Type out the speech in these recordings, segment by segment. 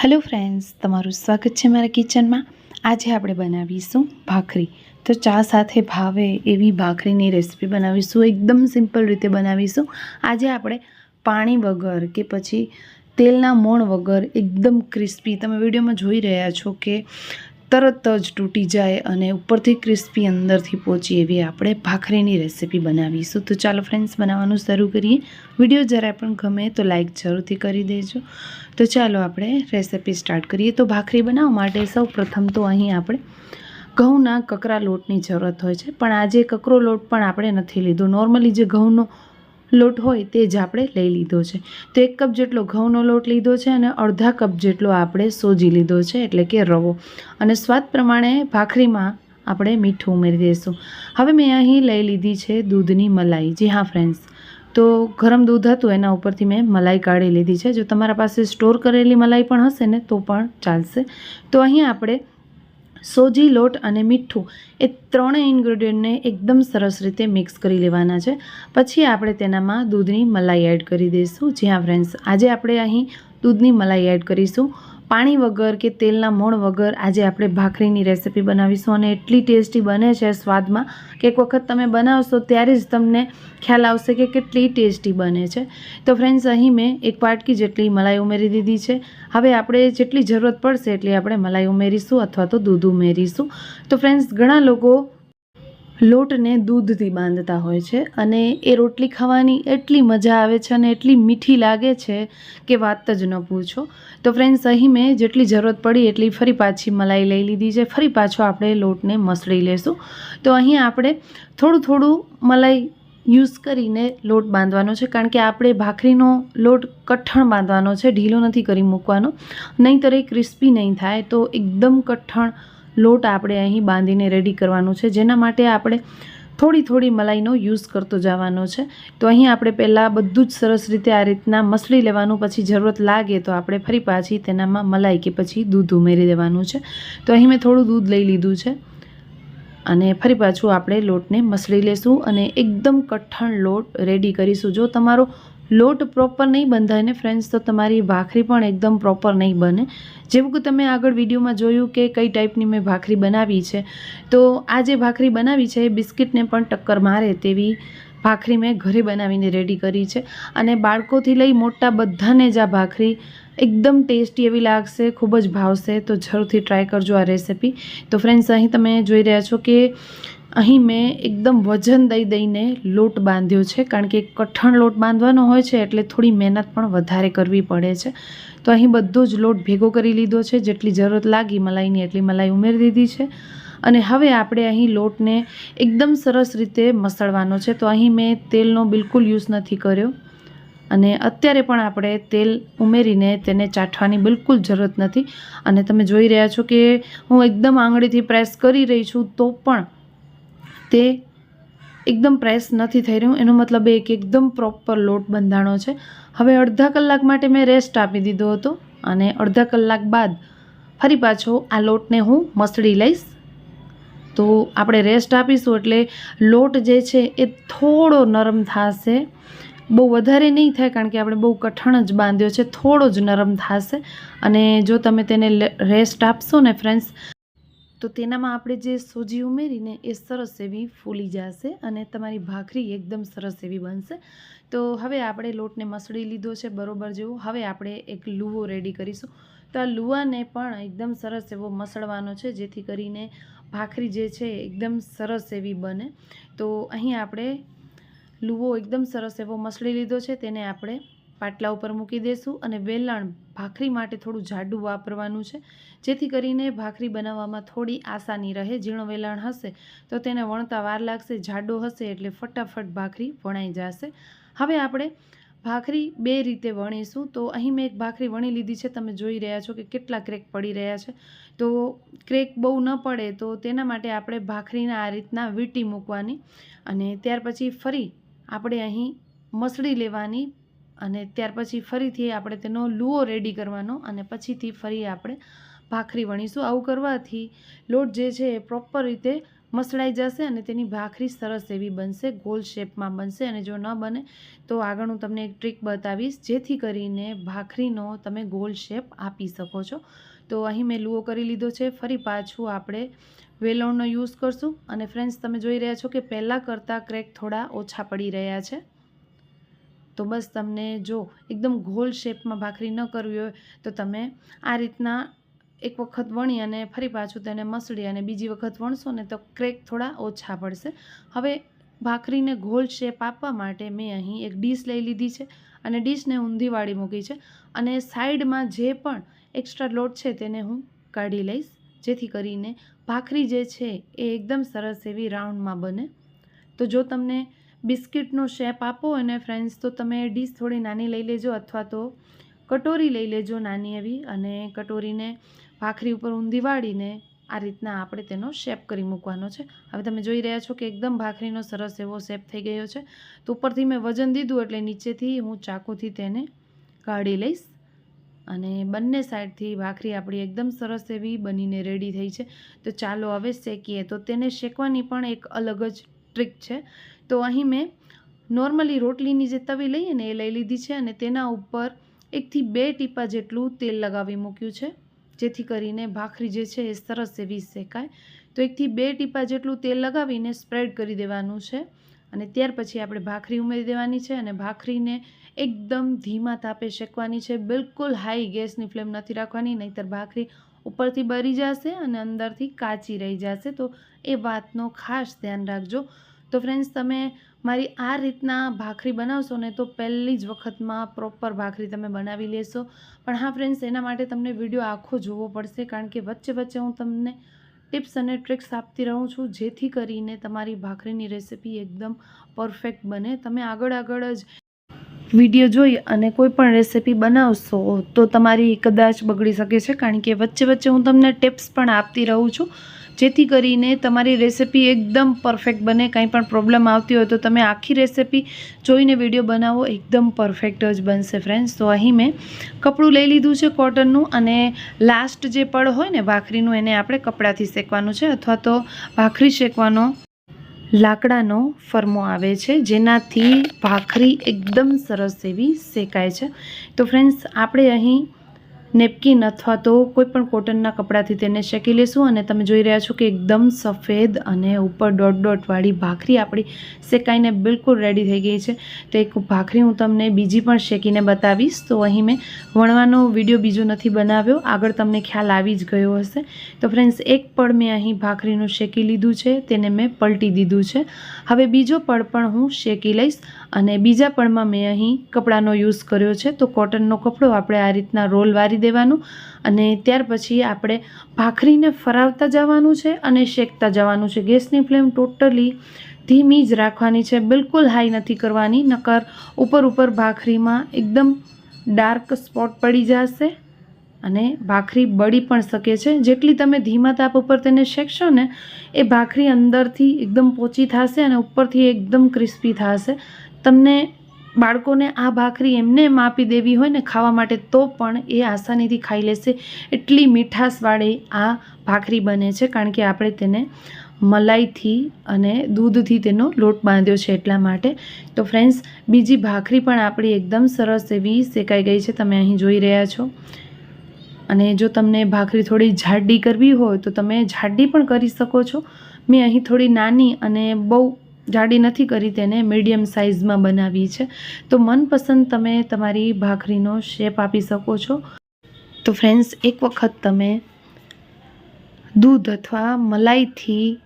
Hello friends તમારું સ્વાગત છે મારા કિચનમાં. આજે આપણે બનાવીશું ભાખરી. તો ચા સાથે ભાવે એવી ભાખરીની રેસીપી બનાવીશું, એકદમ સિમ્પલ રીતે બનાવીશું. આજે આપણે પાણી વગર કે પછી તેલના મોણ વગર એકદમ ક્રિસ્પી તમે વિડીયોમાં જોઈ રહ્યા છો કે તરત જ તૂટી જાય અને ઉપરથી ક્રિસ્પી અંદરથી પહોંચી એવી આપણે ભાખરીની રેસીપી બનાવીશું. તો ચાલો ફ્રેન્ડ્સ બનાવવાનું શરૂ કરીએ. વીડિયો જરા પણ ગમે તો લાઈક જરૂરથી કરી દેજો. તો ચાલો આપણે રેસીપી સ્ટાર્ટ કરીએ. તો ભાખરી બનાવવા માટે સૌ પ્રથમ તો અહીં આપણે ઘઉંના કકરા લોટની જરૂરત હોય છે. પણ આજે કકરો લોટ પણ આપણે નથી લીધો. નોર્મલી જે ઘઉંનો લોટ હોય તે જ આપણે લઈ લીધો છે. તો એક કપ જેટલો ઘઉંનો લોટ લીધો છે અને અડધા કપ જેટલો આપણે સોજી લીધો છે, એટલે કે રવો. અને સ્વાદ પ્રમાણે ભાખરીમાં આપણે મીઠું ઉમેરી દઈશું. હવે મેં અહીં લઈ લીધી છે દૂધની મલાઈ. જી હા ફ્રેન્ડ્સ તો ગરમ દૂધ હતું એના ઉપરથી મેં મલાઈ કાઢી લીધી છે. જો તમારા પાસે સ્ટોર કરેલી મલાઈ પણ હશે ને, તો પણ ચાલશે. તો અહીં આપણે સોજી, લોટ અને મીઠું એ ત્રણેય ઇન્ગ્રેડિયન્ટને એકદમ સરસ રીતે મિક્સ કરી લેવાના છે. પછી આપણે તેનામાં દૂધની મલાઈ એડ કરી દઈશું. જ્યાં ફ્રેન્ડ્સ, આજે આપણે અહીં દૂધની મલાઈ એડ કરીશું. પાણી વગર કે તેલના મોણ વગર આજે આપણે ભાખરીની રેસીપી બનાવીશું અને એટલી ટેસ્ટી બને છે સ્વાદમાં કે એક વખત તમે બનાવશો ત્યારે જ તમને ખ્યાલ આવશે કે કેટલી ટેસ્ટી બને છે. તો ફ્રેન્ડ્સ અહીં મેં એક પાટકી જેટલી મલાઈ ઉમેરી દીધી છે. હવે આપણે જેટલી જરૂરત પડશે એટલી આપણે મલાઈ ઉમેરીશું અથવા તો દૂધ ઉમેરીશું. તો ફ્રેન્ડ્સ ઘણા લોકો લોટને દૂધથી બાંધતા હોય છે અને એ રોટલી ખાવાની એટલી મજા આવે છે અને એટલી મીઠી લાગે છે કે વાત જ ન પૂછો. તો ફ્રેન્ડ્સ અહીં મેં જેટલી જરૂરત પડી એટલી ફરી પાછી મલાઈ લઈ લીધી છે. ફરી પાછો આપણે લોટને મસળી લેશું. તો અહીં આપણે થોડું થોડું મલાઈ યુઝ કરીને લોટ બાંધવાનો છે કારણ કે આપણે ભાખરીનો લોટ કઠણ બાંધવાનો છે. ઢીલો નથી કરી મૂકવાનો. નહીંતર એ ક્રિસ્પી નહીં થાય તો એકદમ કઠણ લોટ આપણે અહીં બાંધીને રેડી કરવાનું છે, જેના માટે આપણે થોડી થોડી મલાઈનો યુઝ કરતો જવાનો છે. તો અહીં આપણે પહેલાં બધું જ સરસ રીતે આ રીતના મસળી લેવાનું, પછી જરૂરત લાગે તો આપણે ફરી પાછી તેનામાં મલાઈ કે પછી દૂધ ઉમેરી દેવાનું છે. તો અહીં મેં થોડું દૂધ લઈ લીધું છે. અને ફરી પાછું આપણે લોટને મસળી લેશું અને એકદમ કઠણ લોટ રેડી કરીશું. જો તમારો લોટ પ્રોપર નહીં બંધાય ને ફ્રેન્ડ્સ તો તમારી ભાખરી પણ એકદમ પ્રોપર નહીં બને. જેવું કે તમે આગળ વિડીયોમાં જોયું કે કઈ ટાઈપની મેં ભાખરી બનાવી છે. તો આ જે ભાખરી બનાવી છે, એ બિસ્કિટને પણ ટક્કર મારે તેવી ભાખરી મેં ઘરે બનાવીને રેડી કરી છે. અને બાળકોથી લઈ મોટા બધાને જ આ ભાખરી એકદમ ટેસ્ટી એવી લાગશે, ખૂબ જ ભાવશે. તો જરૂરથી ટ્રાય કરજો આ રેસીપી તો ફ્રેન્ડ્સ અહીં તમે જોઈ રહ્યા છો કે અહીં મેં એકદમ વજન દઈ દઈને લોટ બાંધ્યો છે, કારણ કે કઠણ લોટ બાંધવાનો હોય છે એટલે થોડી મહેનત પણ વધારે કરવી પડે છે. તો અહીં બધો જ લોટ ભેગો કરી લીધો છે, જેટલી જરૂરત લાગી મલાઈની એટલી મલાઈ ઉમેરી દીધી છે. અને હવે આપણે અહીં લોટને એકદમ સરસ રીતે મસળવાનો છે. તો અહીં મેં તેલનો બિલકુલ યુઝ નથી કર્યો. અને અત્યારે પણ આપણે તેલ ઉમેરીને તેને ચાટવાની બિલકુલ જરૂરત નથી. અને તમે જોઈ રહ્યા છો કે હું એકદમ આંગળીથી પ્રેસ કરી રહી છું, તો પણ તે એકદમ પ્રેસ નથી થઈ રહ્યું. એનો મતલબ એ કે એકદમ પ્રોપર લોટ બંધાણો છે. હવે અડધા કલાક માટે મેં રેસ્ટ આપી દીધો હતો અને અડધા કલાક બાદ ફરી પાછો આ લોટને હું મસળી લઈશ. તો આપણે રેસ્ટ આપીશું એટલે લોટ જે છે એ થોડો નરમ થશે. બહુ વધારે નહીં થાય કારણ કે આપણે બહુ કઠણ જ બાંધ્યો છે. થોડો જ નરમ થશે. અને જો તમે તેને રેસ્ટ આપશો ને ફ્રેન્ડ્સ તો તેનામાં આપણે જે સોજી ઉમેરીને એ સરસ એવી ફૂલી જશે અને તમારી ભાખરી એકદમ સરસ એવી બનશે. તો હવે આપણે લોટને મસળી લીધો છે બરોબર જેવો. હવે આપણે એક લુવો રેડી કરીશું. તો આ લુવાને પણ એકદમ સરસ એવો મસળવાનો છે, જેથી કરીને ભાખરી જે છે એકદમ સરસ એવી બને. તો અહીં આપણે લુવો એકદમ સરસ એવો મસળી લીધો છે, તેને આપણે પાટલા ઉપર મૂકી દઈશું અને વેલણ ભાખરી માટે થોડું જાડું વાપરવાનું છે. જેથી કરીને ભાખરી બનાવવામાં થોડી આસાની રહે. ઝીણો વેલણ હશે તો તેને વણતા વાર લાગશે, જાડો હશે એટલે ફટાફટ ભાખરી વણાઈ જશે. હવે આપણે ભાખરી બે રીતે વણીશું. તો અહીં મેં એક ભાખરી વણી લીધી છે. તમે જોઈ રહ્યા છો કે કેટલા ક્રેક પડી રહ્યા છે. તો ક્રેક બહુ ન પડે તો તેના માટે આપણે ભાખરીને આ રીતના વીંટી મૂકવાની અને ત્યાર પછી ફરી આપણે અહીં મસળી લેવાની અને ત્યાર પછી ફરીથી આપણે તેનો લુઓ રેડી કરવાનો અને પછીથી ફરી આપણે ભાખરી વણીશું. આવું કરવાથી લોટ જે છે એ પ્રોપર રીતે મસળાઈ જશે અને તેની ભાખરી સરસ એવી બનશે, ગોલ શેપમાં બનશે અને જો ન બને તો આગળ હું તમને એક ટ્રીક બતાવીશ જેથી કરીને ભાખરીનો તમે ગોલ શેપ આપી શકો છો. તો અહીં મેં લુઓ કરી લીધો છે. ફરી પાછું આપણે વેલણનો યુઝ કરશું. અને ફ્રેન્ડ્સ તમે જોઈ રહ્યા છો કે પહેલાં કરતાં ક્રેક થોડા ઓછા પડી રહ્યા છે. તો બસ તમને જો એકદમ ગોલ શેપમાં ભાખરી ન કરવી હોય તો તમે આ રીતના એક વખત વણી અને ફરી પાછું તેને મસળી અને બીજી વખત વણશો ને તો ક્રેક થોડા ઓછા પડશે. હવે ભાખરીને ગોલ શેપ આપવા માટે મેં અહીં એક ડીશ લઈ લીધી છે અને ડીશને ઊંધીવાળી મૂકી છે અને સાઈડમાં જે પણ એક્સ્ટ્રા લોટ છે તેને હું કાઢી લઈશ. જેથી કરીને ભાખરી જે છે એ એકદમ સરસ એવી રાઉન્ડમાં બને. તો જો તમને બિસ્કિટનો શેપ આપો અને ફ્રેન્ડ્સ, તો તમે ડીશ થોડી નાની લઈ લેજો અથવા તો કટોરી લઈ લેજો નાની એવી અને કટોરીને ભાખરી ઉપર ઊંધી વાળીને આ રીતના આપણે તેનો શેપ કરી મૂકવાનો છે. હવે તમે જોઈ રહ્યા છો કે એકદમ ભાખરીનો સરસ એવો શેપ થઈ ગયો છે. તો ઉપરથી મેં વજન દીધું એટલે નીચેથી હું ચાકુથી તેને કાઢી લઈશ અને બંને સાઈડથી ભાખરી આપણી એકદમ સરસ એવી બનીને રેડી થઈ છે. તો ચાલો હવે શેકીએ. તો તેને શેકવાની પણ એક અલગ જ ટ્રીક છે. તો અહીં મેં નોર્મલી રોટલીની જે તવી લઈએ ને એ લઈ લીધી છે અને તેના ઉપર એકથી બે ટીપા જેટલું તેલ લગાવી મૂક્યું છે, જેથી કરીને ભાખરી જે છે એ સરસ એવી શેકાય. તો એકથી બે ટીપા જેટલું તેલ લગાવીને સ્પ્રેડ કરી દેવાનું છે અને ત્યાર પછી આપણે ભાખરી ઉમેરી દેવાની છે અને ભાખરીને એકદમ ધીમા તાપે શેકવાની છે. બિલકુલ હાઈ ગેસની ફ્લેમ નથી રાખવાની, નહીંતર ભાખરી ઉપરથી બરી જશે અને અંદરથી કાચી રહી જશે. તો એ વાતનો ખાસ ધ્યાન રાખજો. તો ફ્રેન્ડ્સ તમે મારી આ રીતના ભાખરી બનાવશો ને તો પહેલી જ વખતમાં પ્રોપર ભાખરી તમે બનાવી લેશો. પણ હા ફ્રેન્ડ્સ એના માટે તમને વીડિયો આખો જોવો પડશે, કારણ કે વચ્ચે વચ્ચે હું તમને ટિપ્સ અને ટ્રિક્સ આપતી રહું છું, જેથી કરીને તમારી ભાખરીની રેસિપી એકદમ પરફેક્ટ બને. તમે આગળ આગળ જ વીડિયો જોઈ અને કોઈ પણ રેસિપી બનાવશો તો તમારી કદાચ બગડી શકે છે, કારણ કે વચ્ચે વચ્ચે હું તમને ટિપ્સ પણ આપતી રહું છું. જેથી કરીને તમારી રેસિપી એકદમ પરફેક્ટ બને, કંઈ પણ પ્રોબ્લેમ આવતી હોય તો તમે આખી રેસિપી જોઈને વીડિયો બનાવો, એકદમ પરફેક્ટ જ બનશે ફ્રેન્ડ્સ તો અહીં મેં કપડું લઈ લીધું છે કોટનનું અને લાસ્ટ જે પડ હોય ને ભાખરીનું, એને આપણે કપડાથી શેકવાનું છે અથવા તો ભાખરી શેકવાનો લાકડાનો ફરમો આવે છે, જેનાથી ભાખરી એકદમ સરસ એવી શેકાય છે. તો ફ્રેન્ડ્સ આપણે અહીં નેપકિન અથવા તો કોઈપણ કોટનના કપડાથી તેને શેકી લેશું અને તમે જોઈ રહ્યા છો કે એકદમ સફેદ અને ઉપર ડોટ ડોટવાળી ભાખરી આપણી શેકાઈને બિલકુલ રેડી થઈ ગઈ છે. તો એક ભાખરી હું તમને બીજી પણ શેકીને બતાવીશ. તો અહીં મેં વણવાનો વીડિયો બીજો નથી બનાવ્યો. આગળ તમને ખ્યાલ આવી જ ગયો હશે. તો ફ્રેન્ડ્સ એક પળ મેં અહીં ભાખરીનું શેકી લીધું છે. તેને મેં પલટી દીધું છે. હવે બીજો પળ પણ હું શેકી લઈશ અને બીજા પળમાં મેં અહીં કપડાનો યુઝ કર્યો છે. તો કોટનનો કપડો આપણે આ રીતના રોલ વારી દેવાનું અને ત્યાર પછી આપણે ભાખરીને ફરાવતા જવાનું છે અને શેકતા જવાનું છે. ગેસની ફ્લેમ ટોટલી ધીમી જ રાખવાની છે. બિલકુલ હાઈ નથી કરવાની, નકર ઉપર ઉપર ભાખરીમાં એકદમ ડાર્ક સ્પોટ પડી જશે અને ભાખરી બળી પણ શકે છે. જેટલી તમે ધીમા તાપ ઉપર તેને શેકશો ને, એ ભાખરી અંદરથી એકદમ પોચી થશે અને ઉપરથી એકદમ ક્રિસ્પી થશે. તમને બાળકોને આ ભાખરી એમને એમ આપી દેવી હોય ને ખાવા માટે, તો પણ એ આસાનીથી ખાઈ લેશે. એટલી મીઠાશવાળી આ ભાખરી બને છે, કારણ કે આપણે તેને મલાઈથી અને દૂધથી તેનો લોટ બાંધ્યો છે એટલા માટે. તો ફ્રેન્ડ્સ બીજી ભાખરી પણ આપણી એકદમ સરસ એવી શેકાઈ ગઈ છે, તમે અહીં જોઈ રહ્યા છો. અને જો તમને ભાખરી થોડી જાડી કરવી હોય, તો તમે જાડી પણ કરી શકો છો. મેં અહીં થોડી નાની અને બહુ જાડી નથી કરી તેને મીડિયમ સાઇઝમાં બનાવી છે. તો મનપસંદ તમે તમારી ભાખરીનો શેપ આપી શકો છો. તો ફ્રેન્ડ્સ એક વખત તમે દૂધ અથવા મલાઈથી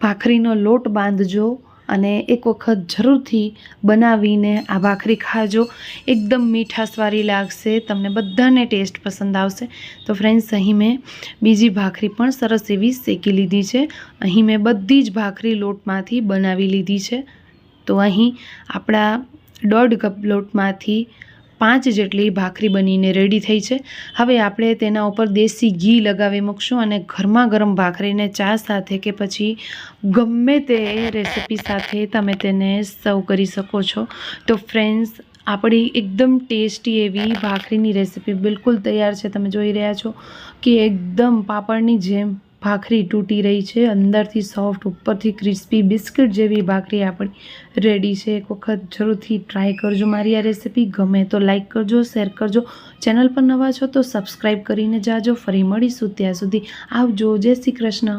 ભાખરીનો લોટ બાંધજો. અને એક વખત જરૂરથી બનાવીને આ ભાખરી ખાજો. એકદમ મીઠાસવારી લાગશે, તમને બધાને ટેસ્ટ પસંદ આવશે. તો ફ્રેન્ડ્સ અહીં મેં બીજી ભાખરી પણ સરસ એવી શેકી લીધી છે. અહીં મેં બધી જ ભાખરી લોટમાંથી બનાવી લીધી છે. તો અહીં આપણા દોઢ કપ લોટમાંથી પાંચ જેટલી ભાખરી બનીને રેડી થઈ છે. હવે આપણે તેના ઉપર દેશી ઘી લગાવી મૂકશું અને ગરમા ગરમ ભાખરીને ચા સાથે કે પછી ગમે તે રેસિપી સાથે તમે તેને સર્વ કરી શકો છો. તો ફ્રેન્ડ્સ આપણી એકદમ ટેસ્ટી એવી ભાખરીની રેસિપી બિલકુલ તૈયાર છે. તમે જોઈ રહ્યા છો કે એકદમ પાપડની જેમ ભાખરી તૂટી રહી છે. અંદરથી સોફ્ટ ઉપરથી ક્રિસ્પી બિસ્કિટ જેવી ભાખરી આપણી રેડી છે. એક વખત જરૂરથી ટ્રાય કરજો મારી આ રેસીપી ગમે તો લાઈક કરજો શેર કરજો. ચેનલ પર નવા છો તો સબસ્ક્રાઈબ કરીને જાજો. ફરી મળીશું ત્યાં સુધી. આવજો. જય શ્રી કૃષ્ણ.